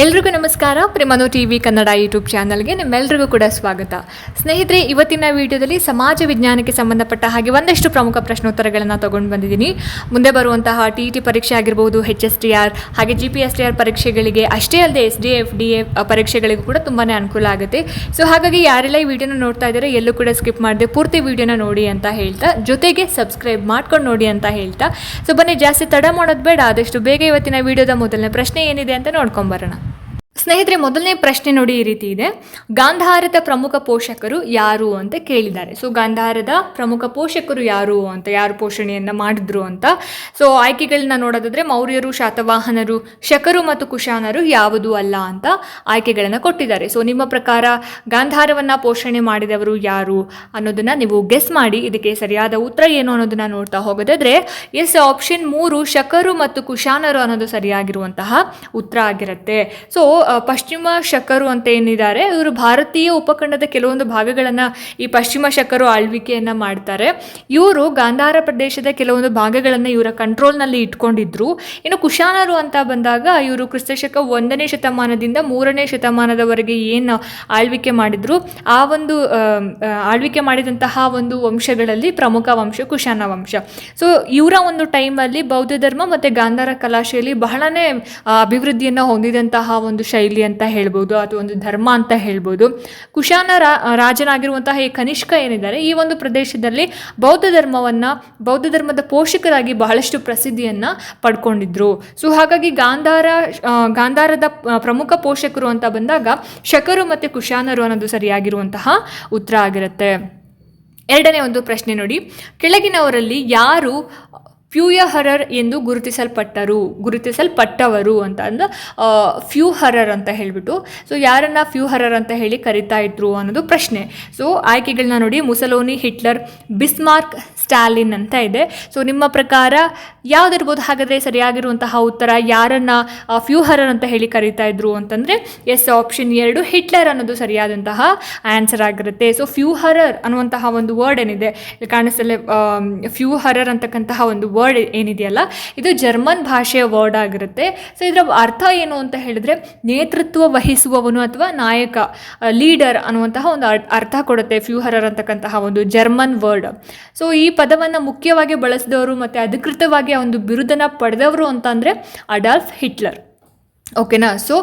ಎಲ್ರಿಗೂ ನಮಸ್ಕಾರ. ಪ್ರೇಮನು ಟಿ ವಿ ಕನ್ನಡ ಯೂಟ್ಯೂಬ್ ಚಾನಲ್ಗೆ ನಿಮ್ಮೆಲ್ಲರಿಗೂ ಕೂಡ ಸ್ವಾಗತ. ಸ್ನೇಹಿತರೆ, ಇವತ್ತಿನ ವಿಡಿಯೋದಲ್ಲಿ ಸಮಾಜ ವಿಜ್ಞಾನಕ್ಕೆ ಸಂಬಂಧಪಟ್ಟ ಹಾಗೆ ಒಂದಷ್ಟು ಪ್ರಮುಖ ಪ್ರಶ್ನೋತ್ತರಗಳನ್ನು ತಗೊಂಡು ಬಂದಿದ್ದೀನಿ. ಮುಂದೆ ಬರುವಂತಹ ಟಿ ಟಿ ಪರೀಕ್ಷೆ ಆಗಿರ್ಬೋದು ಹೆಚ್ ಎಸ್ ಟಿ ಆರ್ ಹಾಗೆ G P S T R ಪರೀಕ್ಷೆಗಳಿಗೆ, ಅಷ್ಟೇ ಅಲ್ಲದೆ S D F D A ಪರೀಕ್ಷೆಗಳಿಗೂ ಕೂಡ ತುಂಬಾ ಅನುಕೂಲ ಆಗುತ್ತೆ. ಸೊ ಹಾಗಾಗಿ ಯಾರೆಲ್ಲ ಈ ವಿಡಿಯೋನ ನೋಡ್ತಾ ಇದ್ದಾರೆ ಎಲ್ಲೂ ಕೂಡ ಸ್ಕಿಪ್ ಮಾಡದೆ ಪೂರ್ತಿ ವಿಡಿಯೋನ ನೋಡಿ ಅಂತ ಹೇಳ್ತಾ, ಜೊತೆಗೆ ಸಬ್ಸ್ಕ್ರೈಬ್ ಮಾಡ್ಕೊಂಡು ನೋಡಿ ಅಂತ ಹೇಳ್ತಾ. ಸೊ ಬನ್ನಿ, ಜಾಸ್ತಿ ತಡ ಮಾಡೋದು ಬೇಡ, ಆದಷ್ಟು ಬೇಗ ಇವತ್ತಿನ ವಿಡಿಯೋದ ಮೊದಲನೇ ಪ್ರಶ್ನೆ ಏನಿದೆ ಅಂತ ನೋಡ್ಕೊಂಬರೋಣ ಸ್ನೇಹಿತರೆ, ಮೊದಲನೇ ಪ್ರಶ್ನೆ ನೋಡಿ ಈ ರೀತಿ ಇದೆ. ಗಾಂಧಾರದ ಪ್ರಮುಖ ಪೋಷಕರು ಯಾರು ಅಂತ ಕೇಳಿದ್ದಾರೆ. ಸೊ ಗಾಂಧಾರದ ಪ್ರಮುಖ ಪೋಷಕರು ಯಾರು ಅಂತ, ಯಾರು ಪೋಷಣೆಯನ್ನು ಮಾಡಿದ್ರು ಅಂತ. ಸೊ ಆಯ್ಕೆಗಳನ್ನ ನೋಡೋದಾದ್ರೆ, ಮೌರ್ಯರು, ಶಾತವಾಹನರು, ಶಕರು ಮತ್ತು ಕುಶಾನರು ಯಾವುದು ಅಲ್ಲ ಅಂತ ಆಯ್ಕೆಗಳನ್ನು ಕೊಟ್ಟಿದ್ದಾರೆ. ಸೊ ನಿಮ್ಮ ಪ್ರಕಾರ ಗಾಂಧಾರವನ್ನು ಪೋಷಣೆ ಮಾಡಿದವರು ಯಾರು ಅನ್ನೋದನ್ನ ನೀವು ಗೆಸ್ ಮಾಡಿ. ಇದಕ್ಕೆ ಸರಿಯಾದ ಉತ್ತರ ಏನು ಅನ್ನೋದನ್ನ ನೋಡ್ತಾ ಹೋಗೋದಾದ್ರೆ ಎಸ್ ಆಪ್ಷನ್ ಮೂರು, ಶಕರು ಮತ್ತು ಕುಶಾನರು ಅನ್ನೋದು ಸರಿಯಾಗಿರುವಂತಹ ಉತ್ತರ ಆಗಿರುತ್ತೆ. ಸೊ ಪಶ್ಚಿಮ ಶಕರು ಅಂತ ಏನಿದ್ದಾರೆ, ಇವರು ಭಾರತೀಯ ಉಪಖಂಡದ ಕೆಲವೊಂದು ಭಾಗಗಳನ್ನು ಈ ಪಶ್ಚಿಮ ಶಕರು ಆಳ್ವಿಕೆಯನ್ನು ಮಾಡ್ತಾರೆ. ಇವರು ಗಾಂಧಾರ ಪ್ರದೇಶದ ಕೆಲವೊಂದು ಭಾಗಗಳನ್ನು ಇವರ ಕಂಟ್ರೋಲ್ನಲ್ಲಿ ಇಟ್ಕೊಂಡಿದ್ರು. ಇನ್ನು ಕುಶಾನರು ಅಂತ ಬಂದಾಗ, ಇವರು ಕ್ರಿಸ್ತಶಕ ಒಂದನೇ ಶತಮಾನದಿಂದ ಮೂರನೇ ಶತಮಾನದವರೆಗೆ ಏನು ಆಳ್ವಿಕೆ ಮಾಡಿದ್ರು, ಆ ಒಂದು ಆಳ್ವಿಕೆ ಮಾಡಿದಂತಹ ಒಂದು ವಂಶಗಳಲ್ಲಿ ಪ್ರಮುಖ ವಂಶ ಕುಶಾನ ವಂಶ. ಸೊ ಇವರ ಒಂದು ಟೈಮಲ್ಲಿ ಬೌದ್ಧ ಧರ್ಮ ಮತ್ತು ಗಾಂಧಾರ ಕಲಾಶೈಲಿ ಬಹಳನೇ ಅಭಿವೃದ್ಧಿಯನ್ನು ಹೊಂದಿದಂತಹ ಒಂದು ಶೈಲಿ ಅಂತ ಹೇಳ್ಬೋದು, ಅಥವಾ ಒಂದು ಧರ್ಮ ಅಂತ ಹೇಳ್ಬೋದು. ಕುಶಾನ ರಾಜನಾಗಿರುವಂತಹ ಈ ಕನಿಷ್ಕ ಏನಿದ್ದಾರೆ, ಈ ಒಂದು ಪ್ರದೇಶದಲ್ಲಿ ಬೌದ್ಧ ಧರ್ಮವನ್ನು, ಬೌದ್ಧ ಧರ್ಮದ ಪೋಷಕರಾಗಿ ಬಹಳಷ್ಟು ಪ್ರಸಿದ್ಧಿಯನ್ನು ಪಡ್ಕೊಂಡಿದ್ರು. ಸೊ ಹಾಗಾಗಿ ಗಾಂಧಾರ ಗಾಂಧಾರದ ಪ್ರಮುಖ ಪೋಷಕರು ಅಂತ ಬಂದಾಗ ಶಕರು ಮತ್ತು ಕುಶಾನರು ಅನ್ನೋದು ಸರಿಯಾಗಿರುವಂತಹ ಉತ್ತರ ಆಗಿರುತ್ತೆ. ಎರಡನೇ ಒಂದು ಪ್ರಶ್ನೆ ನೋಡಿ. ಕೆಳಗಿನವರಲ್ಲಿ ಯಾರು ಫ್ಯೂಯಹರರ್ ಎಂದು ಗುರುತಿಸಲ್ಪಟ್ಟರು, ಗುರುತಿಸಲ್ಪಟ್ಟವರು ಅಂತ ಅಂದ್ರೆ ಫ್ಯೂಹರರ್ ಅಂತ ಹೇಳಿಬಿಟ್ಟು. ಸೊ ಯಾರನ್ನ ಫ್ಯೂಹರರ್ ಅಂತ ಹೇಳಿ ಕರಿತಾ ಇದ್ರು ಅನ್ನೋದು ಪ್ರಶ್ನೆ. ಸೊ ಆಯ್ಕೆಗಳನ್ನ ನೋಡಿ. ಮುಸಲೋನಿ, ಹಿಟ್ಲರ್, ಬಿಸ್ಮಾರ್ಕ್ ಸ್ಟಾಲಿನ್ ಅಂತ ಇದೆ. ಸೊ ನಿಮ್ಮ ಪ್ರಕಾರ ಯಾವುದಿರ್ಬೋದು? ಹಾಗಾದರೆ ಸರಿಯಾಗಿರುವಂತಹ ಉತ್ತರ ಯಾರನ್ನ ಫ್ಯೂಹರರ್ ಅಂತ ಹೇಳಿ ಕರೀತಾ ಇದ್ರು ಅಂತಂದರೆ, ಎಸ್ ಆಪ್ಷನ್ ಎರಡು ಹಿಟ್ಲರ್ ಅನ್ನೋದು ಸರಿಯಾದಂತಹ ಆನ್ಸರ್ ಆಗಿರುತ್ತೆ. ಸೊ ಫ್ಯೂಹರರ್ ಅನ್ನುವಂತಹ ಒಂದು ವರ್ಡ್ ಏನಿದೆ? ಇಲ್ಲಿ ಕಾಣಿಸ್ತಲೇ ಫ್ಯೂಹರರ್ ಅಂತಕ್ಕಂತಹ ಒಂದು ವರ್ಡ್ ಏನಿದೆಯಲ್ಲ, ಇದು ಜರ್ಮನ್ ಭಾಷೆಯ ವರ್ಡ್ ಆಗಿರುತ್ತೆ. ಸೊ ಇದರ ಅರ್ಥ ಏನು ಅಂತ ಹೇಳಿದ್ರೆ, ನೇತೃತ್ವ ವಹಿಸುವವನು ಅಥವಾ ನಾಯಕ ಲೀಡರ್ ಅನ್ನುವಂತಹ ಒಂದು ಅರ್- ಅರ್ಥ ಕೊಡುತ್ತೆ ಫ್ಯೂಹರರ್ ಅಂತಕ್ಕಂತಹ ಒಂದು ಜರ್ಮನ್ ವರ್ಡ್ ಸೊ ಈ ಪದವನ್ನು ಮುಖ್ಯವಾಗಿ ಬಳಸಿದವರು ಮತ್ತು ಅಧಿಕೃತವಾಗಿ ಒಂದು ಬಿರುದನ್ನು ಪಡೆದವರು ಅಂತಂದರೆ ಅಡಾಲ್ಫ್ ಹಿಟ್ಲರ್. ಓಕೆನಾ? ಸೊ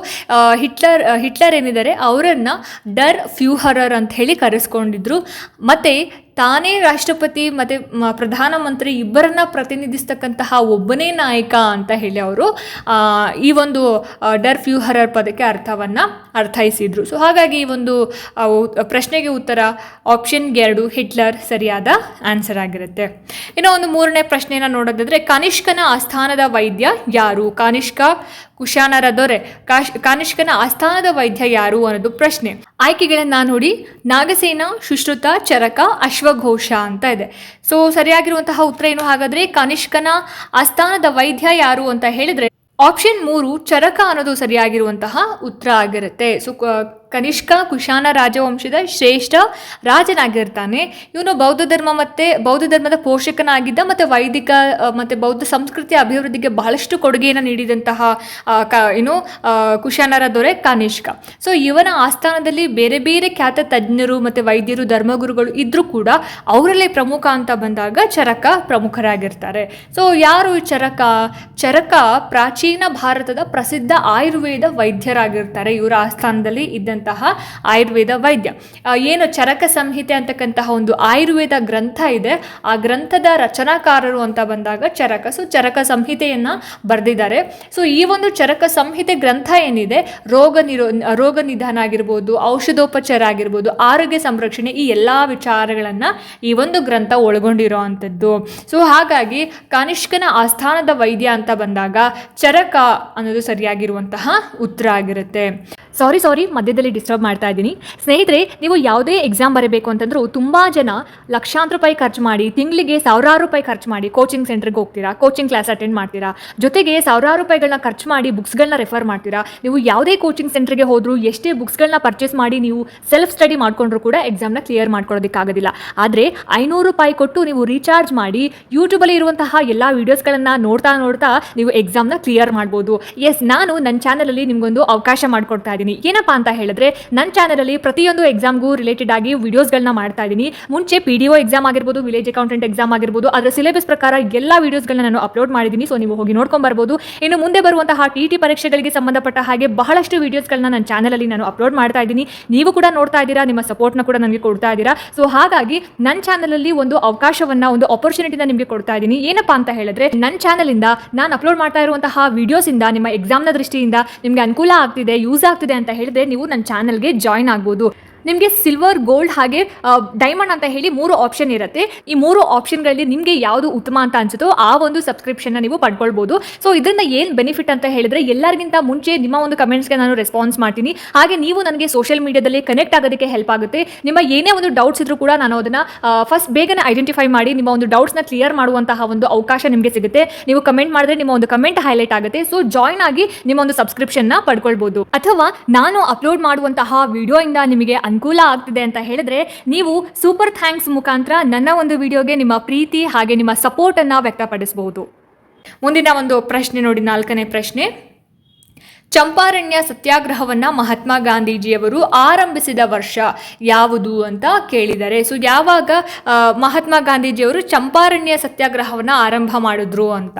ಹಿಟ್ಲರ್ ಹಿಟ್ಲರ್ ಏನಿದ್ದಾರೆ? ಅವರನ್ನು ಡರ್ ಫ್ಯೂಹರರ್ ಅಂತ ಹೇಳಿ ಕರೆಸ್ಕೊಂಡಿದ್ರು. ಮತ್ತು ತಾನೇ ರಾಷ್ಟ್ರಪತಿ ಮತ್ತು ಪ್ರಧಾನಮಂತ್ರಿ ಇಬ್ಬರನ್ನ ಪ್ರತಿನಿಧಿಸ್ತಕ್ಕಂತಹ ಒಬ್ಬನೇ ನಾಯಕ ಅಂತ ಹೇಳಿ ಅವರು ಈ ಒಂದು ಡರ್ ಫ್ಯೂಹರರ್ ಪದಕ್ಕೆ ಅರ್ಥವನ್ನು ಅರ್ಥೈಸಿದ್ರು. ಸೊ ಹಾಗಾಗಿ ಈ ಒಂದು ಪ್ರಶ್ನೆಗೆ ಉತ್ತರ ಆಪ್ಷನ್ ಎರಡು, ಹಿಟ್ಲರ್ ಸರಿಯಾದ ಆನ್ಸರ್ ಆಗಿರುತ್ತೆ. ಇನ್ನು ಒಂದು ಮೂರನೇ ಪ್ರಶ್ನೆಯನ್ನು ನೋಡೋದಾದ್ರೆ, ಕನಿಷ್ಕನ ಆಸ್ಥಾನದ ವೈದ್ಯ ಯಾರು? ಕನಿಷ್ಕ ಕುಶಾನರ ದೊರೆ, ಕಾಶ್, ಕಾನಿಷ್ಕನ ಆಸ್ಥಾನದ ವೈದ್ಯ ಯಾರು ಅನ್ನೋದು ಪ್ರಶ್ನೆ. ಆಯ್ಕೆಗಳನ್ನ ನೋಡಿ, ನಾಗಸೇನ, ಸುಶ್ರುತ, ಚರಕ ಅಶ್ವಘೋಷ ಅಂತ ಇದೆ. ಸೊ ಸರಿಯಾಗಿರುವಂತಹ ಉತ್ತರ ಏನು ಹಾಗಾದ್ರೆ ಕನಿಷ್ಕನ ಆಸ್ಥಾನದ ವೈದ್ಯ ಯಾರು ಅಂತ ಹೇಳಿದ್ರೆ ಆಪ್ಷನ್ ಮೂರು ಚರಕ ಅನ್ನೋದು ಸರಿಯಾಗಿರುವಂತಹ ಉತ್ತರ ಆಗಿರುತ್ತೆ. ಸೊ ಕನಿಷ್ಕ ಕುಶಾನ ರಾಜವಂಶದ ಶ್ರೇಷ್ಠ ರಾಜನಾಗಿರ್ತಾನೆ. ಇವನು ಬೌದ್ಧ ಧರ್ಮ ಮತ್ತು ಬೌದ್ಧ ಧರ್ಮದ ಪೋಷಕನಾಗಿದ್ದ ಮತ್ತು ವೈದಿಕ ಮತ್ತು ಬೌದ್ಧ ಸಂಸ್ಕೃತಿಯ ಅಭಿವೃದ್ಧಿಗೆ ಬಹಳಷ್ಟು ಕೊಡುಗೆಯನ್ನು ನೀಡಿದಂತಹ ಕ, ಏನು ಕುಶಾನರ ದೊರೆ ಕನಿಷ್ಕ ಸೊ ಇವನ ಆಸ್ಥಾನದಲ್ಲಿ ಬೇರೆ ಬೇರೆ ಖ್ಯಾತ ತಜ್ಞರು ಮತ್ತು ವೈದ್ಯರು, ಧರ್ಮಗುರುಗಳು ಇದ್ದರೂ ಕೂಡ ಅವರಲ್ಲೇ ಪ್ರಮುಖ ಅಂತ ಬಂದಾಗ ಚರಕ ಪ್ರಮುಖರಾಗಿರ್ತಾರೆ. ಸೊ ಯಾರು ಚರಕ? ಚರಕ ಪ್ರಾಚೀನ ಭಾರತದ ಪ್ರಸಿದ್ಧ ಆಯುರ್ವೇದ ವೈದ್ಯರಾಗಿರ್ತಾರೆ. ಇವರ ಆಸ್ಥಾನದಲ್ಲಿ ಇದ್ದಂತಹ ಆಯುರ್ವೇದ ವೈದ್ಯ. ಏನು ಚರಕ ಸಂಹಿತೆ ಅಂತಕ್ಕಂತಹ ಒಂದು ಆಯುರ್ವೇದ ಗ್ರಂಥ ಇದೆ. ಆ ಗ್ರಂಥದ ರಚನಾಕಾರರು ಅಂತ ಬಂದಾಗ ಚರಕ. ಸೊ ಚರಕ ಸಂಹಿತೆಯನ್ನು ಬರೆದಿದ್ದಾರೆ. ಸೊ ಈ ಒಂದು ಚರಕ ಸಂಹಿತೆ ಗ್ರಂಥ ಏನಿದೆ? ರೋಗ ನಿರೋ, ರೋಗ ನಿಧಾನ ಆಗಿರ್ಬೋದು, ಔಷಧೋಪಚಾರ ಆಗಿರ್ಬೋದು, ಆರೋಗ್ಯ ಸಂರಕ್ಷಣೆ ಈ ಎಲ್ಲ ವಿಚಾರಗಳನ್ನು ಈ ಒಂದು ಗ್ರಂಥ ಒಳಗೊಂಡಿರೋ ಅಂಥದ್ದು ಸೊ ಹಾಗಾಗಿ ಕನಿಷ್ಕನ ಆಸ್ಥಾನದ ವೈದ್ಯ ಅಂತ ಬಂದಾಗ ಚರಕ ಅನ್ನೋದು ಸರಿಯಾಗಿರುವಂತಹ ಉತ್ತರ ಆಗಿರುತ್ತೆ. ಸಾರಿ ಸಾರಿ ಮಧ್ಯದಲ್ಲಿ ವಿಡಿಯೋದಲ್ಲಿ ಡಿಸ್ಟರ್ಬ್ ಮಾಡ್ತಾ ಇದ್ದೀನಿ. ಸ್ನೇಹಿತರೆ, ನೀವು ಯಾವುದೇ ಎಕ್ಸಾಮ್ ಬರಬೇಕು ಅಂತಂದ್ರೂ ತುಂಬ ಜನ ಲಕ್ಷಾಂತರ ರೂಪಾಯಿ ಖರ್ಚು ಮಾಡಿ, ತಿಂಗಳಿಗೆ ಸಾವಿರಾರು ರೂಪಾಯಿ ಖರ್ಚು ಮಾಡಿ ಕೋಚಿಂಗ್ ಸೆಂಟ್ರಿಗೆ ಹೋಗ್ತೀರಾ ಕೋಚಿಂಗ್ ಕ್ಲಾಸ್ ಅಟೆಂಡ್ ಮಾಡ್ತೀರಾ, ಜೊತೆಗೆ ಸಾವಿರಾರು ರೂಪಾಯಿಗಳನ್ನ ಖರ್ಚು ಮಾಡಿ ಬುಕ್ಸ್ಗಳನ್ನ ರೆಫರ್ ಮಾಡ್ತೀರಾ, ನೀವು ಯಾವುದೇ ಕೋಚಿಂಗ್ ಸೆಂಟ್ರಿಗೆ ಹೋದರೂ ಎಷ್ಟೇ ಬುಕ್ಸ್ಗಳನ್ನ ಪರ್ಚೇಸ್ ಮಾಡಿ ನೀವು ಸೆಲ್ಫ್ ಸ್ಟಡಿ ಮಾಡ್ಕೊಂಡ್ರು ಕೂಡ ಎಕ್ಸಾಮ್ನ ಕ್ಲಿಯರ್ ಮಾಡ್ಕೊಳ್ಳೋದಕ್ಕಾಗೋದಿಲ್ಲ ಆದರೆ ಐನೂರು ರೂಪಾಯಿ ಕೊಟ್ಟು ನೀವು ರೀಚಾರ್ಜ್ ಮಾಡಿ ಯೂಟ್ಯೂಬಲ್ಲಿ ಇರುವಂತಹ ಎಲ್ಲ ವೀಡಿಯೋಸ್ಗಳನ್ನು ನೋಡ್ತಾ ನೋಡ್ತಾ ನೀವು ಎಕ್ಸಾಮ್ನ ಕ್ಲಿಯರ್ ಮಾಡ್ಬೋದು. ಎಸ್ ನಾನು ನನ್ನ ಚಾನಲಲ್ಲಿ ನಿಮಗೊಂದು ಅವಕಾಶ ಮಾಡಿಕೊಡ್ತಾ ಇದ್ದೀನಿ. ಏನಪ್ಪಾ ಅಂತ ಹೇಳಿದ್ರೆ ನನ್ನ ಚಾನಲಲ್ಲಿ ಪ್ರತಿಯೊಂದು ಎಕ್ಸಾಮ್ಗೂ ರಿಲೇಟೆಡ್ ಆಗಿ ವಿಡಿಯೋಸ್ಗಳನ್ನ ಮಾಡ್ತಾ ಇದ್ದೀನಿ. ಮುಂಚೆ ಪಿ ಡಿ ಒ ಎಕ್ಸಾಮ್ ಆಗಿರ್ಬೋದು ವಿಲೇಜ್ ಅಕೌಂಟೆಂಟ್ ಎಕ್ಸಾಮ್ ಆಗಿರ್ಬೋದು, ಅದರ ಸಿಲೆಬಸ್ ಪ್ರಕಾರ ಎಲ್ಲ ವೀಡಿಯೋಸ್ಗಳನ್ನ ನಾನು ಅಪ್ಲೋಡ್ ಮಾಡಿದ್ದೀನಿ. ಸೊ ನೀವು ಹೋಗಿ ನೋಡ್ಕೊಂಬರ್ಬೋದು ಇನ್ನು ಮುಂದೆ ಬರುವಂತಹ ಟಿ ಟಿ ಪರೀಕ್ಷೆಗಳಿಗೆ ಸಂಬಂಧಪಟ್ಟ ಹಾಗೆ ಬಹಳಷ್ಟು ವೀಡಿಯೋಸ್ಗಳನ್ನ ನನ್ನ ಚಾನಲಲ್ಲಿ ನಾನು ಅಪ್ಲೋಡ್ ಮಾಡ್ತಾ ಇದ್ದೀನಿ. ನೀವು ಕೂಡ ನೋಡ್ತಾ ಇದ್ದೀರಾ, ನಿಮ್ಮ ಸಪೋರ್ಟ್ನ ಕೂಡ ನನಗೆ ಕೊಡ್ತಾ ಇದ್ದೀರಾ. ಸೊ ಹಾಗಾಗಿ ನನ್ನ ಚಾನಲಲ್ಲಿ ಒಂದು ಅವಕಾಶವನ್ನ, ಒಂದು ಆಪರ್ಚುನಿಟಿನ ನಿಮಗೆ ಕೊಡ್ತಾ ಇದ್ದೀನಿ. ಏನಪ್ಪಾ ಅಂತ ಹೇಳಿದ್ರೆ ನನ್ನ ಚಾನಲಿಂದ ನಾನು ಅಪ್ಲೋಡ್ ಮಾಡ್ತಾ ಇರುವಂತಹ ವಿಡಿಯೋಸ್ ಇಂದ, ನಿಮ್ಮ ಎಕ್ಸಾಮ್ನ ದೃಷ್ಟಿಯಿಂದ ನಿಮಗೆ ಅನುಕೂಲ ಆಗ್ತಿದೆ ಯೂಸ್ ಆಗ್ತಿದೆ ಅಂತ ಹೇಳಿದ್ರೆ, ನೀವು ನನ್ನ ಚಾನಲ್ಗೆ ಜಾಯ್ನ್ ಆಗ್ಬೋದು. ನಿಮಗೆ ಸಿಲ್ವರ್ ಗೋಲ್ಡ್ ಹಾಗೆ ಡೈಮಂಡ್ ಅಂತ ಹೇಳಿ ಮೂರು ಆಪ್ಷನ್ ಇರುತ್ತೆ. ಈ ಮೂರು ಆಪ್ಷನ್ಗಳಲ್ಲಿ ನಿಮಗೆ ಯಾವುದು ಉತ್ತಮ ಅಂತ ಅನ್ಸುತ್ತೋ ಆ ಒಂದು ಸಬ್ಸ್ಕ್ರಿಪ್ಷನ್ನ ನೀವು ಪಡ್ಕೊಳ್ಬೋದು. ಸೊ ಇದರಿಂದ ಏನು ಬೆನಿಫಿಟ್ ಅಂತ ಹೇಳಿದ್ರೆ ಎಲ್ಲರಿಗಿಂತ ಮುಂಚೆ ನಿಮ್ಮ ಒಂದು ಕಮೆಂಟ್ಸ್ಗೆ ನಾನು ರೆಸ್ಪಾನ್ಸ್ ಮಾಡ್ತೀನಿ. ಹಾಗೆ ನೀವು ನನಗೆ ಸೋಷಿಯಲ್ ಮೀಡಿಯಾದಲ್ಲಿ ಕನೆಕ್ಟ್ ಆಗೋದಕ್ಕೆ ಹೆಲ್ಪ್ ಆಗುತ್ತೆ. ನಿಮ್ಮ ಏನೇ ಒಂದು ಡೌಟ್ಸ್ ಇದ್ರೂ ಕೂಡ ನಾನು ಅದನ್ನು ಫಸ್ಟ್ ಬೇಗನೆ ಐಡೆಂಟಿಫೈ ಮಾಡಿ ನಿಮ್ಮ ಒಂದು ಡೌಟ್ಸ್ನ ಕ್ಲಿಯರ್ ಮಾಡುವಂತಹ ಒಂದು ಅವಕಾಶ ನಿಮಗೆ ಸಿಗುತ್ತೆ. ನೀವು ಕಮೆಂಟ್ ಮಾಡಿದ್ರೆ ನಿಮ್ಮ ಒಂದು ಕಮೆಂಟ್ ಹೈಲೈಟ್ ಆಗುತ್ತೆ. ಸೊ ಜಾಯ್ನ್ ಆಗಿ ನಿಮ್ಮ ಒಂದು ಸಬ್ಸ್ಕ್ರಿಪ್ಷನ್ನ ಪಡ್ಕೊಳ್ಬೋದು. ಅಥವಾ ನಾನು ಅಪ್ಲೋಡ್ ಮಾಡುವಂತಹ ವಿಡಿಯೋಯಿಂದ ನಿಮಗೆ ಅನುಕೂಲ ಆಗ್ತಿದೆ ಅಂತ ಹೇಳಿದ್ರೆ ನೀವು ಸೂಪರ್ ಥ್ಯಾಂಕ್ಸ್ ಮುಖಾಂತರ ನನ್ನ ಒಂದು ವಿಡಿಯೋಗೆ ನಿಮ್ಮ ಪ್ರೀತಿ ಹಾಗೆ ನಿಮ್ಮ ಸಪೋರ್ಟನ್ನು ವ್ಯಕ್ತಪಡಿಸಬಹುದು ಮುಂದಿನ ಒಂದು ಪ್ರಶ್ನೆ ನೋಡಿ, ನಾಲ್ಕನೇ ಪ್ರಶ್ನೆ. ಚಂಪಾರಣ್ಯ ಸತ್ಯಾಗ್ರಹವನ್ನ ಮಹಾತ್ಮ ಗಾಂಧೀಜಿಯವರು ಆರಂಭಿಸಿದ ವರ್ಷ. ಯಾವುದು ಅಂತ ಕೇಳಿದ್ದಾರೆ ಸೊ ಯಾವಾಗ ಮಹಾತ್ಮ ಗಾಂಧೀಜಿಯವರು ಚಂಪಾರಣ್ಯ ಸತ್ಯಾಗ್ರಹವನ್ನ ಆರಂಭ ಮಾಡಿದ್ರು ಅಂತ.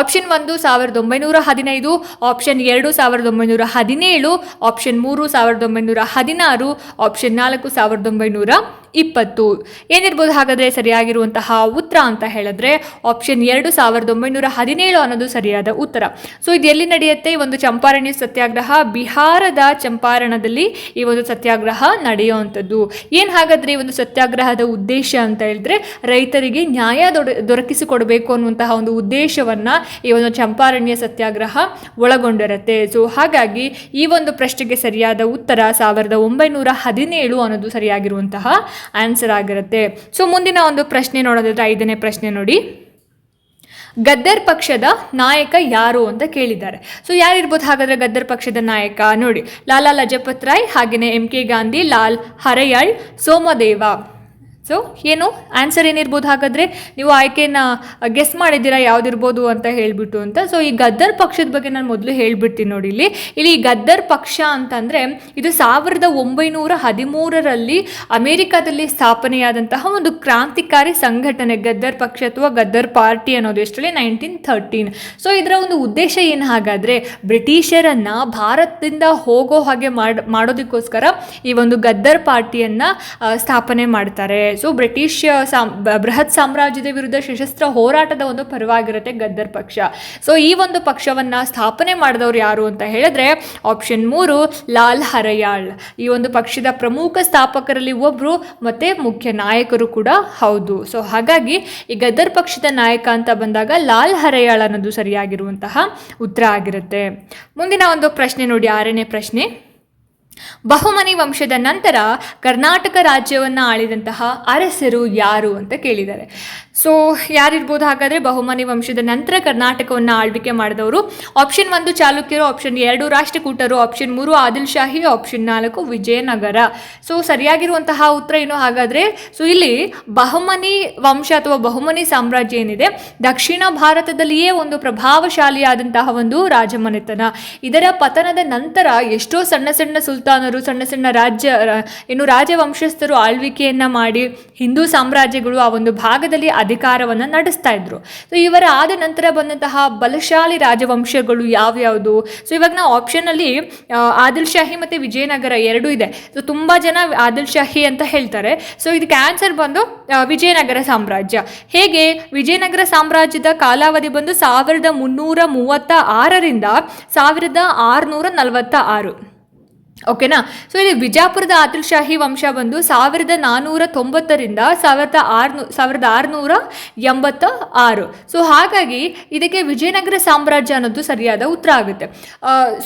ಆಪ್ಷನ್ ಒಂದು ಸಾವಿರದ ಒಂಬೈನೂರ ಹದಿನೈದು ಆಪ್ಷನ್ ಎರಡು ಸಾವಿರದ ಒಂಬೈನೂರ ಹದಿನೇಳು ಆಪ್ಷನ್ ಮೂರು ಸಾವಿರದ ಒಂಬೈನೂರ ಹದಿನಾರು ಆಪ್ಷನ್ ನಾಲ್ಕು ಸಾವಿರದ ಒಂಬೈನೂರ ಇಪ್ಪತ್ತು. ಏನಿರ್ಬೋದು ಹಾಗಾದರೆ ಸರಿಯಾಗಿರುವಂತಹ ಉತ್ತರ ಅಂತ ಹೇಳಿದ್ರೆ ಆಪ್ಷನ್ ಎರಡು ಸಾವಿರದ ಒಂಬೈನೂರ ಹದಿನೇಳು ಅನ್ನೋದು ಸರಿಯಾದ ಉತ್ತರ. ಸೊ ಇದು ಎಲ್ಲಿ ನಡೆಯುತ್ತೆ? ಒಂದು ಒಂದು ಚಂಪಾರಣಿ ಸತ್ಯಾಗ್ರಹ ಬಿಹಾರದ ಚಂಪಾರಣದಲ್ಲಿ ಈ ಒಂದು ಸತ್ಯಾಗ್ರಹ ನಡೆಯುವಂಥದ್ದು. ಏನು ಹಾಗಾದರೆ ಈ ಒಂದು ಸತ್ಯಾಗ್ರಹದ ಉದ್ದೇಶ ಅಂತ ಹೇಳಿದ್ರೆ ರೈತರಿಗೆ ನ್ಯಾಯ ದೊರಕಿಸಿಕೊಡಬೇಕು ಅನ್ನುವಂತಹ ಒಂದು ಉದ್ದೇಶವನ್ನು ಈ ಒಂದು ಚಂಪಾರಣ್ಯ ಸತ್ಯಾಗ್ರಹ ಒಳಗೊಂಡಿರುತ್ತೆ. ಸೊ ಹಾಗಾಗಿ ಈ ಒಂದು ಪ್ರಶ್ನೆಗೆ ಸರಿಯಾದ ಉತ್ತರ ಸಾವಿರದ ಒಂಬೈನೂರ ಹದಿನೇಳು ಅನ್ನೋದು ಸರಿಯಾಗಿರುವಂತಹ ಆನ್ಸರ್ ಆಗಿರುತ್ತೆ. ಸೊ ಮುಂದಿನ ಒಂದು ಪ್ರಶ್ನೆ ನೋಡೋದಾದ್ರೆ ಐದನೇ ಪ್ರಶ್ನೆ ನೋಡಿ. ಗದ್ದರ್ ಪಕ್ಷದ ನಾಯಕ ಯಾರು ಅಂತ ಕೇಳಿದ್ದಾರೆ. ಸೊ ಯಾರಿರ್ಬೋದು ಹಾಗಾದ್ರೆ ಗದ್ದರ್ ಪಕ್ಷದ ನಾಯಕ? ನೋಡಿ, ಲಾಲಾ ಲಜಪತ್ ರಾಯ್ ಹಾಗೆಯೇ ಎಂ ಕೆ ಗಾಂಧಿ ಲಾಲ್ ಹರಯಾಳ್, ಸೋಮದೇವ. ಸೊ ಏನು? ಆನ್ಸರ್ ಏನಿರ್ಬೋದು ಹಾಗಾದರೆ? ನೀವು ಆಯ್ಕೆನ ಗೆಸ್ ಮಾಡಿದ್ದೀರಾ, ಯಾವುದಿರ್ಬೋದು ಅಂತ ಹೇಳಿಬಿಟ್ಟು ಅಂತ. ಸೊ ಈ ಗದ್ದರ್ ಪಕ್ಷದ ಬಗ್ಗೆ ನಾನು ಮೊದಲು ಹೇಳಿಬಿಡ್ತೀನಿ ನೋಡಿ ಇಲ್ಲಿ. ಇಲ್ಲಿ ಗದ್ದರ್ ಪಕ್ಷ ಅಂತಂದರೆ, ಇದು ಸಾವಿರದ ಒಂಬೈನೂರ ಹದಿಮೂರರಲ್ಲಿ ಅಮೇರಿಕಾದಲ್ಲಿ ಸ್ಥಾಪನೆಯಾದಂತಹ ಒಂದು ಕ್ರಾಂತಿಕಾರಿ ಸಂಘಟನೆ, ಗದ್ದರ್ ಪಕ್ಷ ಅಥವಾ ಗದ್ದರ್ ಪಾರ್ಟಿ ಅನ್ನೋದು ಎಷ್ಟರಲ್ಲಿ? Nineteen thirteen. ಸೊ ಇದರ ಒಂದು ಉದ್ದೇಶ ಏನು ಹಾಗಾದರೆ, ಬ್ರಿಟಿಷರನ್ನು ಭಾರತದಿಂದ ಹೋಗೋ ಹಾಗೆ ಮಾಡ್, ಮಾಡೋದಕ್ಕೋಸ್ಕರ ಈ ಒಂದು ಗದ್ದರ್ ಪಾರ್ಟಿಯನ್ನು ಸ್ಥಾಪನೆ ಮಾಡ್ತಾರೆ. ಸೊ ಬ್ರಿಟಿಷ್ ಸಾಮ್ ಬೃಹತ್ ಸಾಮ್ರಾಜ್ಯದ ವಿರುದ್ಧ ಸಶಸ್ತ್ರ ಹೋರಾಟದ ಒಂದು ಪರವಾಗಿರುತ್ತೆ ಗದ್ದರ್ ಪಕ್ಷ. ಸೊ ಈ ಒಂದು ಪಕ್ಷವನ್ನು ಸ್ಥಾಪನೆ ಮಾಡಿದವರು ಯಾರು ಅಂತ ಹೇಳಿದ್ರೆ ಆಪ್ಷನ್ ಮೂರು ಲಾಲ್ ಹರಯಾಳ್. ಈ ಒಂದು ಪಕ್ಷದ ಪ್ರಮುಖ ಸ್ಥಾಪಕರಲ್ಲಿ ಒಬ್ಬರು ಮತ್ತೆ ಮುಖ್ಯ ನಾಯಕರು ಕೂಡ ಹೌದು. ಸೊ ಹಾಗಾಗಿ ಈ ಗದ್ದರ್ ಪಕ್ಷದ ನಾಯಕ ಅಂತ ಬಂದಾಗ ಲಾಲ್ ಹರಯಾಳ್ ಅನ್ನೋದು ಸರಿಯಾಗಿರುವಂತಹ ಉತ್ತರ ಆಗಿರುತ್ತೆ. ಮುಂದಿನ ಒಂದು ಪ್ರಶ್ನೆ ನೋಡಿ, ಆರನೇ ಪ್ರಶ್ನೆ. ಬಹುಮನಿ ವಂಶದ ನಂತರ ಕರ್ನಾಟಕ ರಾಜ್ಯವನ್ನು ಆಳಿದಂತಹ ಅರಸರು ಯಾರು ಅಂತ ಕೇಳಿದ್ದಾರೆ. ಸೊ ಯಾರಿರ್ಬೋದು ಹಾಗಾದರೆ ಬಹುಮನಿ ವಂಶದ ನಂತರ ಕರ್ನಾಟಕವನ್ನು ಆಳ್ವಿಕೆ ಮಾಡಿದವರು. ಆಪ್ಷನ್ ಒಂದು ಚಾಲುಕ್ಯರು ಆಪ್ಷನ್ ಎರಡು ರಾಷ್ಟ್ರಕೂಟರು ಆಪ್ಷನ್ ಮೂರು ಆದಿಲ್ ಶಾಹಿ ಆಪ್ಷನ್ ನಾಲ್ಕು ವಿಜಯನಗರ. ಸೊ ಸರಿಯಾಗಿರುವಂತಹ ಉತ್ತರ ಏನು ಹಾಗಾದರೆ ಸೊ ಇಲ್ಲಿ ಬಹುಮನಿ ವಂಶ ಅಥವಾ ಬಹುಮನಿ ಸಾಮ್ರಾಜ್ಯ ಏನಿದೆ, ದಕ್ಷಿಣ ಭಾರತದಲ್ಲಿಯೇ ಒಂದು ಪ್ರಭಾವಶಾಲಿಯಾದಂತಹ ಒಂದು ರಾಜಮನೆತನ. ಇದರ ಪತನದ ನಂತರ ಎಷ್ಟೋ ಸಣ್ಣ ಸಣ್ಣ ಸುಲ್ತಾನರು, ಸಣ್ಣ ಸಣ್ಣ ರಾಜ್ಯ ಏನು ರಾಜವಂಶಸ್ಥರು ಆಳ್ವಿಕೆಯನ್ನು ಮಾಡಿ ಹಿಂದೂ ಸಾಮ್ರಾಜ್ಯಗಳು ಆ ಒಂದು ಭಾಗದಲ್ಲಿ ಅಧಿಕಾರವನ್ನು ನಡೆಸ್ತಾ ಇದ್ರು. ಸೊ ಇವರ ಆದ ನಂತರ ಬಂದಂತಹ ಬಲಶಾಲಿ ರಾಜವಂಶಗಳು ಯಾವ್ಯಾವುದು? ಸೊ ಇವಾಗ ನಾವು ಆಪ್ಷನಲ್ಲಿ ಆದಿಲ್ ಶಾಹಿ ಮತ್ತು ವಿಜಯನಗರ ಎರಡೂ ಇದೆ. ಸೊ ತುಂಬ ಜನ ಆದಿಲ್ ಶಾಹಿ ಅಂತ ಹೇಳ್ತಾರೆ. ಸೊ ಇದಕ್ಕೆ ಆನ್ಸರ್ ಬಂದು ವಿಜಯನಗರ ಸಾಮ್ರಾಜ್ಯ. ಹೇಗೆ? ವಿಜಯನಗರ ಸಾಮ್ರಾಜ್ಯದ ಕಾಲಾವಧಿ ಬಂದು ಸಾವಿರದ ಮುನ್ನೂರ ಮೂವತ್ತ ಆರರಿಂದ ಸಾವಿರದ ಆರುನೂರ ನಲವತ್ತ ಆರು ಓಕೆನಾ ಸೊ ಇಲ್ಲಿ ವಿಜಾಪುರದ ಆದಿಲ್ ಶಾಹಿ ವಂಶ ಬಂದು ಸಾವಿರದ ನಾನ್ನೂರ ತೊಂಬತ್ತರಿಂದ ಸಾವಿರದ ಆರ್ನೂ, ಸಾವಿರದ ಆರುನೂರ ಎಂಬತ್ತ ಆರು ಸೊ ಹಾಗಾಗಿ ಇದಕ್ಕೆ ವಿಜಯನಗರ ಸಾಮ್ರಾಜ್ಯ ಅನ್ನೋದು ಸರಿಯಾದ ಉತ್ತರ ಆಗುತ್ತೆ.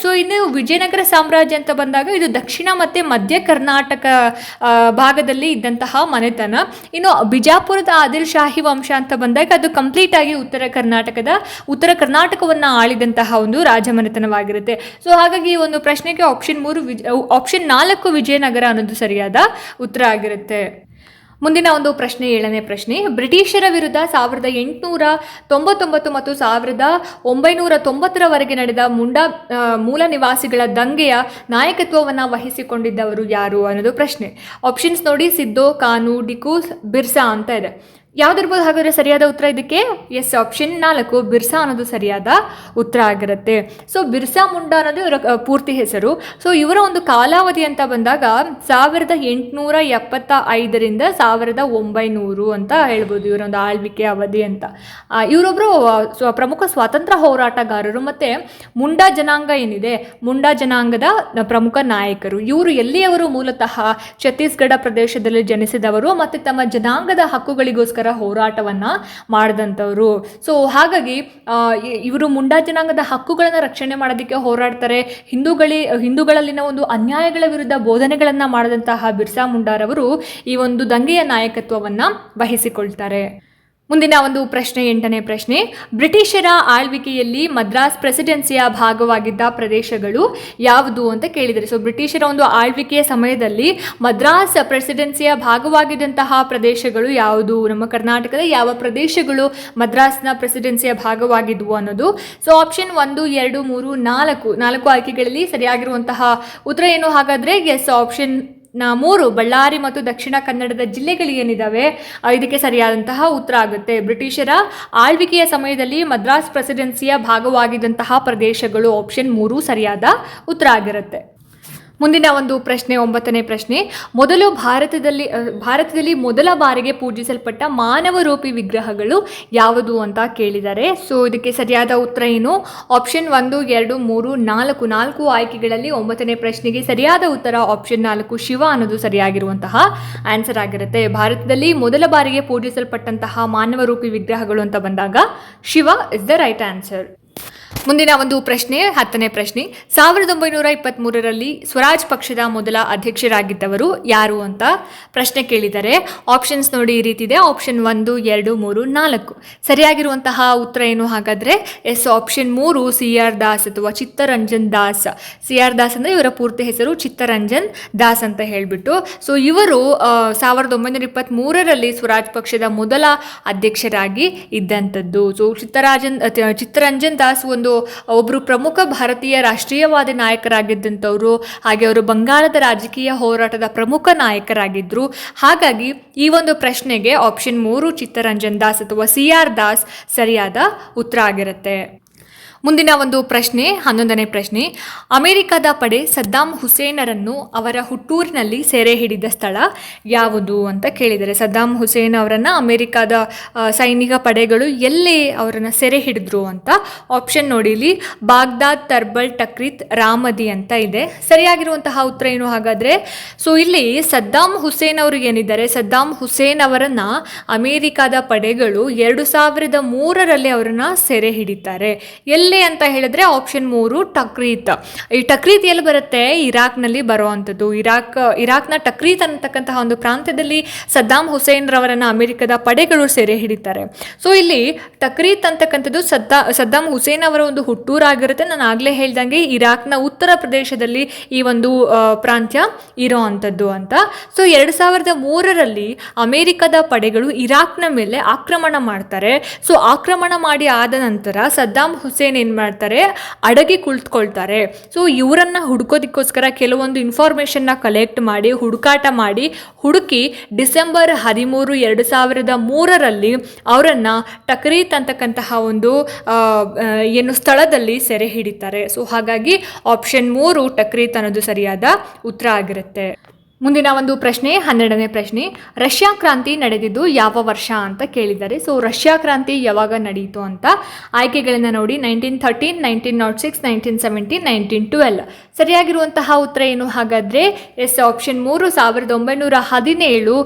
ಸೊ ಇನ್ನು ವಿಜಯನಗರ ಸಾಮ್ರಾಜ್ಯ ಅಂತ ಬಂದಾಗ ಇದು ದಕ್ಷಿಣ ಮತ್ತು ಮಧ್ಯ ಕರ್ನಾಟಕ ಭಾಗದಲ್ಲಿ ಇದ್ದಂತಹ ಮನೆತನ. ಇನ್ನು ಬಿಜಾಪುರದ ಆದಿಲ್ ಶಾಹಿ ವಂಶ ಅಂತ ಬಂದಾಗ ಅದು ಕಂಪ್ಲೀಟ್ ಆಗಿ ಉತ್ತರ ಕರ್ನಾಟಕದ, ಉತ್ತರ ಕರ್ನಾಟಕವನ್ನು ಆಳಿದಂತಹ ಒಂದು ರಾಜಮನೆತನವಾಗಿರುತ್ತೆ. ಸೊ ಹಾಗಾಗಿ ಈ ಒಂದು ಪ್ರಶ್ನೆಗೆ ಆಪ್ಷನ್ ಮೂರು ಆಪ್ಷನ್ ನಾಲ್ಕು ವಿಜಯನಗರ ಅನ್ನೋದು ಸರಿಯಾದ ಉತ್ತರ ಆಗಿರುತ್ತೆ. ಮುಂದಿನ ಒಂದು ಪ್ರಶ್ನೆ, ಏಳನೇ ಪ್ರಶ್ನೆ. ಬ್ರಿಟಿಷರ ವಿರುದ್ಧ ಸಾವಿರದ ಎಂಟುನೂರ ತೊಂಬತ್ತೊಂಬತ್ತು ಮತ್ತು ಸಾವಿರದ ಒಂಬೈನೂರ ತೊಂಬತ್ತರವರೆಗೆ ನಡೆದ ಮುಂಡಾ ಮೂಲ ನಿವಾಸಿಗಳ ದಂಗೆಯ ನಾಯಕತ್ವವನ್ನು ವಹಿಸಿಕೊಂಡಿದ್ದವರು ಯಾರು ಅನ್ನೋದು ಪ್ರಶ್ನೆ. ಆಪ್ಷನ್ಸ್ ನೋಡಿ ಸಿದ್ದೋ, ಕಾನು ಡಿಕೂಸ್ ಬಿರ್ಸಾ ಅಂತ ಇದೆ. ಯಾವ್ದಿರ್ಬೋದು ಹಾಗಾದ್ರೆ ಸರಿಯಾದ ಉತ್ತರ ಇದಕ್ಕೆ? ಎಸ್ ಆಪ್ಷನ್ ನಾಲ್ಕು, ಬಿರ್ಸಾ ಅನ್ನೋದು ಸರಿಯಾದ ಉತ್ತರ ಆಗಿರುತ್ತೆ. ಸೊ ಬಿರ್ಸಾ ಮುಂಡಾ ಅನ್ನೋದು ಇವರ ಪೂರ್ತಿ ಹೆಸರು. ಸೊ ಇವರ ಒಂದು ಕಾಲಾವಧಿ ಅಂತ ಬಂದಾಗ ಸಾವಿರದ ಎಂಟುನೂರ ಎಪ್ಪತ್ತ ಐದರಿಂದ ಸಾವಿರದ ಒಂಬೈನೂರು ಅಂತ ಹೇಳ್ಬೋದು ಇವರ ಒಂದು ಆಳ್ವಿಕೆ ಅವಧಿ ಅಂತ. ಇವರೊಬ್ಬರು ಸ್ವ- ಪ್ರಮುಖ ಸ್ವಾತಂತ್ರ್ಯ ಹೋರಾಟಗಾರರು ಮತ್ತು ಮುಂಡಾ ಜನಾಂಗ ಏನಿದೆ? ಮುಂಡಾ ಜನಾಂಗದ ಪ್ರಮುಖ ನಾಯಕರು. ಇವರು ಎಲ್ಲಿಯವರು ಮೂಲತಃ ಛತ್ತೀಸ್ಗಢ ಪ್ರದೇಶದಲ್ಲಿ ಜನಿಸಿದವರು ಮತ್ತು ತಮ್ಮ ಜನಾಂಗದ ಹಕ್ಕುಗಳಿಗೋಸ್ಕರ ಹೋರಾಟವನ್ನು ಮಾಡಿದಂಥವ್ರು. ಸೊ ಹಾಗಾಗಿ ಇವರು ಮುಂಡಾ ಜನಾಂಗದ ಹಕ್ಕುಗಳನ್ನು ರಕ್ಷಣೆ ಮಾಡೋದಕ್ಕೆ ಹೋರಾಡ್ತಾರೆ. ಹಿಂದೂಗಳಿ, ಹಿಂದೂಗಳಲ್ಲಿನ ಒಂದು ಅನ್ಯಾಯಗಳ ವಿರುದ್ಧ ಬೋಧನೆಗಳನ್ನು ಮಾಡಿದಂತಹ ಬಿರ್ಸಾ ಮುಂಡಾರವರು ಈ ಒಂದು ದಂಗೆಯ ನಾಯಕತ್ವವನ್ನು ವಹಿಸಿಕೊಳ್ತಾರೆ. ಮುಂದಿನ ಒಂದು ಪ್ರಶ್ನೆ, ಎಂಟನೇ ಪ್ರಶ್ನೆ. ಬ್ರಿಟಿಷರ ಆಳ್ವಿಕೆಯಲ್ಲಿ ಮದ್ರಾಸ್ ಪ್ರೆಸಿಡೆನ್ಸಿಯ ಭಾಗವಾಗಿದ್ದ ಪ್ರದೇಶಗಳು ಯಾವುದು ಅಂತ ಕೇಳಿದರೆ ಸೊ ಬ್ರಿಟಿಷರ ಒಂದು ಆಳ್ವಿಕೆಯ ಸಮಯದಲ್ಲಿ ಮದ್ರಾಸ್ ಪ್ರೆಸಿಡೆನ್ಸಿಯ ಭಾಗವಾಗಿದ್ದಂತಹ ಪ್ರದೇಶಗಳು ಯಾವುದು? ನಮ್ಮ ಕರ್ನಾಟಕದ ಯಾವ ಪ್ರದೇಶಗಳು ಮದ್ರಾಸ್ನ ಪ್ರೆಸಿಡೆನ್ಸಿಯ ಭಾಗವಾಗಿದ್ವು ಅನ್ನೋದು? ಸೊ ಆಪ್ಷನ್ ಒಂದು, ಎರಡು, ಮೂರು, ನಾಲ್ಕು ನಾಲ್ಕು ಆಯ್ಕೆಗಳಲ್ಲಿ ಸರಿಯಾಗಿರುವಂತಹ ಉತ್ತರ ಏನು? ಹಾಗಾದರೆ ಎಸ್ ಆಪ್ಷನ್ ನ ಮೂರು ಬಳ್ಳಾರಿ ಮತ್ತು ದಕ್ಷಿಣ ಕನ್ನಡದ ಜಿಲ್ಲೆಗಳು ಏನಿದಾವೆ ಇದಕ್ಕೆ ಸರಿಯಾದಂತಹ ಉತ್ತರ ಆಗುತ್ತೆ. ಬ್ರಿಟಿಷರ ಆಳ್ವಿಕೆಯ ಸಮಯದಲ್ಲಿ ಮದ್ರಾಸ್ ಪ್ರೆಸಿಡೆನ್ಸಿಯ ಭಾಗವಾಗಿದ್ದಂತಹ ಪ್ರದೇಶಗಳು ಆಪ್ಷನ್ ಮೂರು ಸರಿಯಾದ ಉತ್ತರ ಆಗಿರುತ್ತೆ. ಮುಂದಿನ ಒಂದು ಪ್ರಶ್ನೆ, ಒಂಬತ್ತನೇ ಪ್ರಶ್ನೆ. ಮೊದಲು ಭಾರತದಲ್ಲಿ ಭಾರತದಲ್ಲಿ ಮೊದಲ ಬಾರಿಗೆ ಪೂಜಿಸಲ್ಪಟ್ಟ ಮಾನವ ರೂಪಿ ವಿಗ್ರಹಗಳು ಯಾವುದು ಅಂತ ಕೇಳಿದ್ದಾರೆ ಸೊ ಇದಕ್ಕೆ ಸರಿಯಾದ ಉತ್ತರ ಏನು? ಆಪ್ಷನ್ ಒಂದು, ಎರಡು, ಮೂರು, ನಾಲ್ಕು ನಾಲ್ಕು ಆಯ್ಕೆಗಳಲ್ಲಿ ಒಂಬತ್ತನೇ ಪ್ರಶ್ನೆಗೆ ಸರಿಯಾದ ಉತ್ತರ ಆಪ್ಷನ್ ನಾಲ್ಕು ಶಿವ ಅನ್ನೋದು ಸರಿಯಾಗಿರುವಂತಹ ಆನ್ಸರ್ ಆಗಿರುತ್ತೆ. ಭಾರತದಲ್ಲಿ ಮೊದಲ ಬಾರಿಗೆ ಪೂಜಿಸಲ್ಪಟ್ಟಂತಹ ಮಾನವ ರೂಪಿ ವಿಗ್ರಹಗಳು ಅಂತ ಬಂದಾಗ Shiva is the right answer ಮುಂದಿನ ಒಂದು ಪ್ರಶ್ನೆ, ಹತ್ತನೇ ಪ್ರಶ್ನೆ. ಸಾವಿರದ ಒಂಬೈನೂರ ಇಪ್ಪತ್ತ್ಮೂರರಲ್ಲಿ ಸ್ವರಾಜ್ ಪಕ್ಷದ ಮೊದಲ ಅಧ್ಯಕ್ಷರಾಗಿದ್ದವರು ಯಾರು ಅಂತ ಪ್ರಶ್ನೆ ಕೇಳಿದರೆ ಆಪ್ಷನ್ಸ್ ನೋಡಿ ಈ ರೀತಿ ಇದೆ ಆಪ್ಷನ್ ಒಂದು, ಎರಡು, ಮೂರು, ನಾಲ್ಕು. ಸರಿಯಾಗಿರುವಂತಹ ಉತ್ತರ ಏನು ಹಾಗಾದರೆ ಎಸ್ ಆಪ್ಷನ್ ಮೂರು ಸಿ ಆರ್ ದಾಸ್ ಅಥವಾ ಚಿತ್ತರಂಜನ್ ದಾಸ್. ಸಿ ಆರ್ ದಾಸ್ ಅಂದರೆ ಇವರ ಪೂರ್ತಿ ಹೆಸರು ಚಿತ್ತರಂಜನ್ ದಾಸ್ ಅಂತ ಹೇಳಿಬಿಟ್ಟು. ಸೊ ಇವರು ಸಾವಿರದ ಒಂಬೈನೂರ ಇಪ್ಪತ್ತ್ಮೂರರಲ್ಲಿ ಸ್ವರಾಜ್ ಪಕ್ಷದ ಮೊದಲ ಅಧ್ಯಕ್ಷರಾಗಿ ಇದ್ದಂಥದ್ದು. ಸೊ ಚಿತ್ತರಾಜನ್ ಚಿತ್ತರಂಜನ್ ದಾಸ್ ಒಂದು ಒಬ್ಬರು ಪ್ರಮುಖ ಭಾರತೀಯ ರಾಷ್ಟ್ರೀಯವಾದಿ ನಾಯಕರಾಗಿದ್ದಂಥವರು, ಹಾಗೆ ಅವರು ಬಂಗಾಳದ ರಾಜಕೀಯ ಹೋರಾಟದ ಪ್ರಮುಖ ನಾಯಕರಾಗಿದ್ದರು ಹಾಗಾಗಿ ಈ ಒಂದು ಪ್ರಶ್ನೆಗೆ ಆಪ್ಷನ್ ಮೂರು ಚಿತ್ತರಂಜನ್ ದಾಸ್ ಅಥವಾ ಸಿ ಆರ್ ದಾಸ್ ಸರಿಯಾದ ಉತ್ತರ ಆಗಿರುತ್ತೆ. ಮುಂದಿನ ಒಂದು ಪ್ರಶ್ನೆ, ಹನ್ನೊಂದನೇ ಪ್ರಶ್ನೆ. ಅಮೆರಿಕದ ಪಡೆ ಸದ್ದಾಂ ಹುಸೇನರನ್ನು ಅವರ ಹುಟ್ಟೂರಿನಲ್ಲಿ ಸೆರೆ ಹಿಡಿದ ಸ್ಥಳ ಯಾವುದು ಅಂತ ಕೇಳಿದರೆ ಸದ್ದಾಂ ಹುಸೇನ್ ಅವರನ್ನು ಅಮೆರಿಕದ ಸೈನಿಕ ಪಡೆಗಳು ಎಲ್ಲಿ ಅವರನ್ನು ಸೆರೆ ಹಿಡಿದ್ರು ಅಂತ ಆಪ್ಷನ್ ನೋಡಿಲಿ ಬಾಗ್ದಾದ್, ತರ್ಬಲ್, ಟಕ್ರಿತ್, ರಾಮದಿ ಅಂತ ಇದೆ. ಸರಿಯಾಗಿರುವಂತಹ ಉತ್ತರ ಏನು ಹಾಗಾದರೆ? ಸೊ ಇಲ್ಲಿ ಸದ್ದಾಂ ಹುಸೇನ್ ಅವರು ಏನಿದ್ದಾರೆ? ಸದ್ದಾಂ ಹುಸೇನ್ ಅವರನ್ನು ಅಮೆರಿಕದ ಪಡೆಗಳು ಎರಡು ಸಾವಿರದ ಮೂರರಲ್ಲಿ ಅವರನ್ನು ಸೆರೆ ಹಿಡಿತಾರೆ. ಎಲ್ಲಿ ಅಂತ ಹೇಳಿದ್ರೆ ಆಪ್ಷನ್ ಮೂರು ಟಕ್ರೀತ್. ಈ ಟಕ್ರೀತ್ ಎಲ್ಲಿ ಬರುತ್ತೆ? ಇರಾಕ್ನಲ್ಲಿ ಬರುವಂಥದ್ದು. ಇರಾಕ್, ಇರಾಕ್ನ ಟಕ್ರೀತ್ ಅನ್ನತಕ್ಕಂತಹ ಒಂದು ಪ್ರಾಂತ್ಯದಲ್ಲಿ ಸದ್ದಾಂ ಹುಸೇನ್ ರವರನ್ನು ಅಮೆರಿಕದ ಪಡೆಗಳು ಸೆರೆ ಹಿಡಿತಾರೆ. ಸೊ ಇಲ್ಲಿ ಟಕ್ರೀತ್ ಅಂತಕ್ಕಂಥದ್ದು ಸದ್ದಾ ಸದ್ದಾಂ ಹುಸೇನ್ ಅವರ ಒಂದು ಹುಟ್ಟೂರಾಗಿರುತ್ತೆ. ನಾನು ಆಗಲೇ ಹೇಳ್ದಂಗೆ ಇರಾಕ್ನ ಉತ್ತರ ಪ್ರದೇಶದಲ್ಲಿ ಈ ಒಂದು ಪ್ರಾಂತ್ಯ ಇರೋ ಅಂಥದ್ದು ಅಂತ. ಸೊ ಎರಡು ಸಾವಿರದ ಮೂರರಲ್ಲಿ ಅಮೆರಿಕದ ಪಡೆಗಳು ಇರಾಕ್ನ ಮೇಲೆ ಆಕ್ರಮಣ ಮಾಡ್ತಾರೆ. ಸೊ ಆಕ್ರಮಣ ಮಾಡಿ ಆದ ನಂತರ ಸದ್ದಾಂ ಹುಸೇನ್ ಏನು ಮಾಡ್ತಾರೆ? ಅಡಗಿ ಕುಳಿತುಕೊಳ್ತಾರೆ. ಸೊ ಇವರನ್ನು ಹುಡ್ಕೋದಕ್ಕೋಸ್ಕರ ಕೆಲವೊಂದು ಇನ್ಫಾರ್ಮೇಷನ್ನ ಕಲೆಕ್ಟ್ ಮಾಡಿ, ಹುಡುಕಾಟ ಮಾಡಿ, ಹುಡುಕಿ ಡಿಸೆಂಬರ್ ಹದಿಮೂರು, ಎರಡು ಸಾವಿರದ ಮೂರರಲ್ಲಿ ಅವರನ್ನು ಟಕ್ರೀತ್ ಅಂತಕ್ಕಂತಹ ಒಂದು ಏನು ಸ್ಥಳದಲ್ಲಿ ಸೆರೆ ಹಿಡಿತಾರೆ. ಸೊ ಹಾಗಾಗಿ ಆಪ್ಷನ್ ಮೂರು ಟಕ್ರೀತ್ ಅನ್ನೋದು ಸರಿಯಾದ ಉತ್ತರ ಆಗಿರುತ್ತೆ. ಮುಂದಿನ ಒಂದು ಪ್ರಶ್ನೆ, ಹನ್ನೆರಡನೇ ಪ್ರಶ್ನೆ. ರಷ್ಯಾ ಕ್ರಾಂತಿ ನಡೆದಿದ್ದು ಯಾವ ವರ್ಷ ಅಂತ ಕೇಳಿದ್ದಾರೆ. ಸೊ ರಷ್ಯಾ ಕ್ರಾಂತಿ ಯಾವಾಗ ನಡೆಯಿತು ಅಂತ ಆಯ್ಕೆಗಳನ್ನು ನೋಡಿ. Nineteen thirteen nineteen nought six nineteen seventeen nineteen twelve ಸರಿಯಾಗಿರುವಂತಹ ಉತ್ತರ ಏನು? ಹಾಗಾದರೆ, ಎಸ್ ಆಪ್ಷನ್ ಮೂರು, ಸಾವಿರದ ಒಂಬೈನೂರ ಹದಿನೇಳು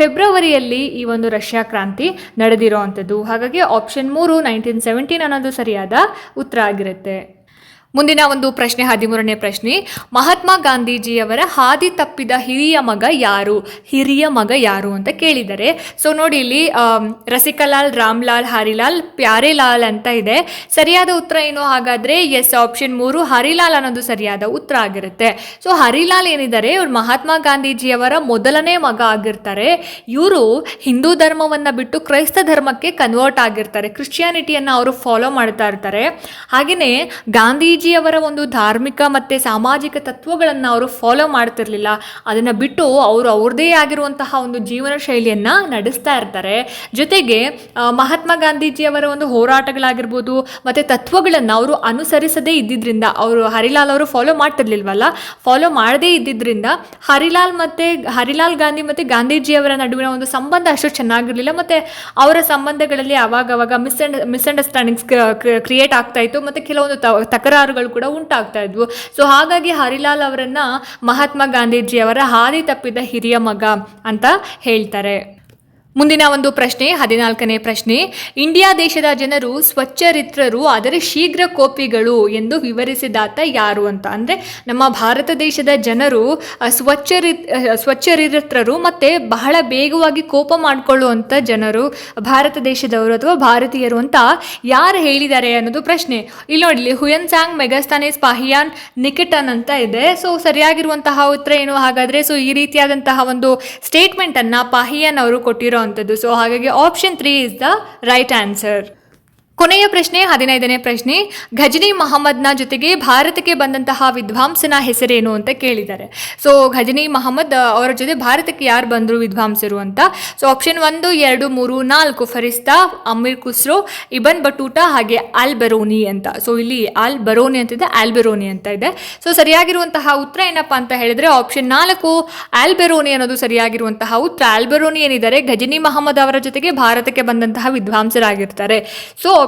ಫೆಬ್ರವರಿಯಲ್ಲಿ ಈ ಒಂದು ರಷ್ಯಾ ಕ್ರಾಂತಿ ನಡೆದಿರೋ ಅಂಥದ್ದು ಹಾಗಾಗಿ ಆಪ್ಷನ್ ಮೂರು ನೈನ್ಟೀನ್ ಸೆವೆಂಟೀನ್ ಅನ್ನೋದು ಸರಿಯಾದ ಉತ್ತರ ಆಗಿರುತ್ತೆ. ಮುಂದಿನ ಒಂದು ಪ್ರಶ್ನೆ, ಹದಿಮೂರನೇ ಪ್ರಶ್ನೆ. ಮಹಾತ್ಮ ಗಾಂಧೀಜಿಯವರ ಹಾದಿ ತಪ್ಪಿದ ಹಿರಿಯ ಮಗ ಯಾರು? ಹಿರಿಯ ಮಗ ಯಾರು ಅಂತ ಕೇಳಿದ್ದಾರೆ ಸೊ ನೋಡಿ ಇಲ್ಲಿ ರಸಿಕಲಾಲ್, ರಾಮ್ಲಾಲ್, ಹರಿಲಾಲ್, ಪ್ಯಾರೆಲಾಲ್ ಅಂತ ಇದೆ. ಸರಿಯಾದ ಉತ್ತರ ಏನು? ಹಾಗಾದ್ರೆ ಎಸ್, ಆಪ್ಷನ್ ಮೂರು, ಹರಿಲಾಲ್ ಅನ್ನೋದು ಸರಿಯಾದ ಉತ್ತರ ಆಗಿರುತ್ತೆ. ಸೊ ಹರಿಲಾಲ್ ಏನಿದ್ದಾರೆ? ಇವ್ರು ಮಹಾತ್ಮ ಗಾಂಧೀಜಿಯವರ ಮೊದಲನೇ ಮಗ ಆಗಿರ್ತಾರೆ. ಇವರು ಹಿಂದೂ ಧರ್ಮವನ್ನು ಬಿಟ್ಟು ಕ್ರೈಸ್ತ ಧರ್ಮಕ್ಕೆ ಕನ್ವರ್ಟ್ ಆಗಿರ್ತಾರೆ. ಕ್ರಿಶ್ಚಿಯಾನಿಟಿಯನ್ನು ಅವರು ಫಾಲೋ ಮಾಡ್ತಾ ಇರ್ತಾರೆ. ಹಾಗೆಯೇ ಗಾಂಧೀಜಿಯವರ ಒಂದು ಧಾರ್ಮಿಕ ಮತ್ತು ಸಾಮಾಜಿಕ ತತ್ವಗಳನ್ನು ಅವರು ಫಾಲೋ ಮಾಡ್ತಿರ್ಲಿಲ್ಲ. ಅದನ್ನು ಬಿಟ್ಟು ಅವರು ಅವ್ರದ್ದೇ ಆಗಿರುವಂತಹ ಒಂದು ಜೀವನ ಶೈಲಿಯನ್ನು ನಡೆಸ್ತಾ ಇರ್ತಾರೆ. ಜೊತೆಗೆ ಮಹಾತ್ಮ ಗಾಂಧೀಜಿಯವರ ಒಂದು ಹೋರಾಟಗಳಾಗಿರ್ಬೋದು, ಮತ್ತು ತತ್ವಗಳನ್ನು ಅವರು ಅನುಸರಿಸದೇ ಇದ್ದಿದ್ದರಿಂದ ಅವರು ಹರಿಲಾಲ್ ಅವರು ಫಾಲೋ ಮಾಡ್ತಿರ್ಲಿಲ್ವಲ್ಲ? ಫಾಲೋ ಮಾಡದೇ ಇದ್ದಿದ್ದರಿಂದ ಹರಿಲಾಲ್ ಮತ್ತು, ಹರಿಲಾಲ್ ಗಾಂಧಿ ಮತ್ತು ಗಾಂಧೀಜಿಯವರ ನಡುವಿನ ಒಂದು ಸಂಬಂಧ ಅಷ್ಟು ಚೆನ್ನಾಗಿರಲಿಲ್ಲ. ಮತ್ತು ಅವರ ಸಂಬಂಧಗಳಲ್ಲಿ ಅವಾಗವಾಗ ಮಿಸ್ ಅಂಡ್ ಮಿಸ್ಅಂಡರ್ಸ್ಟ್ಯಾಂಡಿಂಗ್ಸ್ ಕ್ರಿಯೇಟ್ ಆಗ್ತಾ ಇತ್ತು. ಮತ್ತು ಕೆಲವೊಂದು ತ- ತಕರಾರುಗಳು ಕೂಡ ಉಂಟಾಗ್ತಾ ಇದ್ವು. ಸೊ ಹಾಗಾಗಿ ಹರಿಲಾಲ್ ಅವರನ್ನ ಮಹಾತ್ಮ ಗಾಂಧೀಜಿಯವರ ಹಾದಿ ತಪ್ಪಿದ ಹಿರಿಯ ಮಗ ಅಂತ ಹೇಳ್ತಾರೆ. ಮುಂದಿನ ಒಂದು ಪ್ರಶ್ನೆ, ಹದಿನಾಲ್ಕನೇ ಪ್ರಶ್ನೆ. ಇಂಡಿಯಾ ದೇಶದ ಜನರು ಸ್ವಚ್ಛರಿತ್ರರು ಆದರೆ ಶೀಘ್ರ ಕೋಪಿಗಳು ಎಂದು ವಿವರಿಸಿದಾತ ಯಾರು ಅಂತ. ಅಂದರೆ ನಮ್ಮ ಭಾರತ ದೇಶದ ಜನರು ಸ್ವಚ್ಛರಿ ಸ್ವಚ್ಛರಿತ್ರರು ಮತ್ತು ಬಹಳ ಬೇಗವಾಗಿ ಕೋಪ ಮಾಡಿಕೊಳ್ಳುವಂಥ ಜನರು ಭಾರತ ದೇಶದವರು ಅಥವಾ ಭಾರತೀಯರು ಅಂತ ಯಾರು ಹೇಳಿದ್ದಾರೆ ಅನ್ನೋದು ಪ್ರಶ್ನೆ. ಇಲ್ಲಿ ನೋಡಿ ಹುಯನ್ ಸಾಂಗ್ ಮೆಗಾಸ್ತಾನಿಸ್ ಪಾಹಿಯಾನ್ ನಿಕಟನ್ ಅಂತ ಇದೆ. ಸೊ, ಸರಿಯಾಗಿರುವಂತಹ ಉತ್ತರ ಏನು ಹಾಗಾದರೆ? ಸೊ, ಈ ರೀತಿಯಾದಂತಹ ಒಂದು ಸ್ಟೇಟ್ಮೆಂಟನ್ನು ಪಾಹಿಯಾನ್ ಅವರು ಕೊಟ್ಟಿರೋ ಅಂಥದ್ದು ಸೊ ಹಾಗಾಗಿ option three is the right answer ಕೊನೆಯ ಪ್ರಶ್ನೆ, ಹದಿನೈದನೇ ಪ್ರಶ್ನೆ. ಘಜನಿ ಮಹಮ್ಮದ್ನ ಜೊತೆಗೆ ಭಾರತಕ್ಕೆ ಬಂದಂತಹ ವಿದ್ವಾಂಸನ ಹೆಸರೇನು ಅಂತ ಕೇಳಿದ್ದಾರೆ. ಸೊ ಘಜನಿ ಮಹಮ್ಮದ್ ಅವರ ಜೊತೆ ಭಾರತಕ್ಕೆ ಯಾರು ಬಂದರು ವಿದ್ವಾಂಸರು ಅಂತ? ಸೊ ಆಪ್ಷನ್ ಒಂದು, ಎರಡು, ಮೂರು, ನಾಲ್ಕು, ಫರಿಸ್ತಾ, ಅಮೀರ್ ಖುಸ್ರೋ, ಇಬನ್ ಬಟೂಟಾ, ಹಾಗೆ ಆಲ್ ಬರೋನಿ ಅಂತ. ಸೊ ಇಲ್ಲಿ ಆಲ್ ಬರೋನಿ ಅಂತಿದೆ ಆಲ್ ಬೆರೋನಿ ಅಂತ ಇದೆ. ಸೊ ಸರಿಯಾಗಿರುವಂತಹ ಉತ್ತರ ಏನಪ್ಪ ಅಂತ ಹೇಳಿದ್ರೆ ಆಪ್ಷನ್ ನಾಲ್ಕು ಆಲ್ಬೆರೋನಿ ಅನ್ನೋದು ಸರಿಯಾಗಿರುವಂತಹ ಉತ್ತರ. ಆಲ್ಬೆರೋನಿ ಏನಿದ್ದಾರೆ? ಘಜನಿ ಮಹಮ್ಮದ್ ಅವರ ಜೊತೆಗೆ ಭಾರತಕ್ಕೆ ಬಂದಂತಹ ವಿದ್ವಾಂಸರಾಗಿರ್ತಾರೆ. So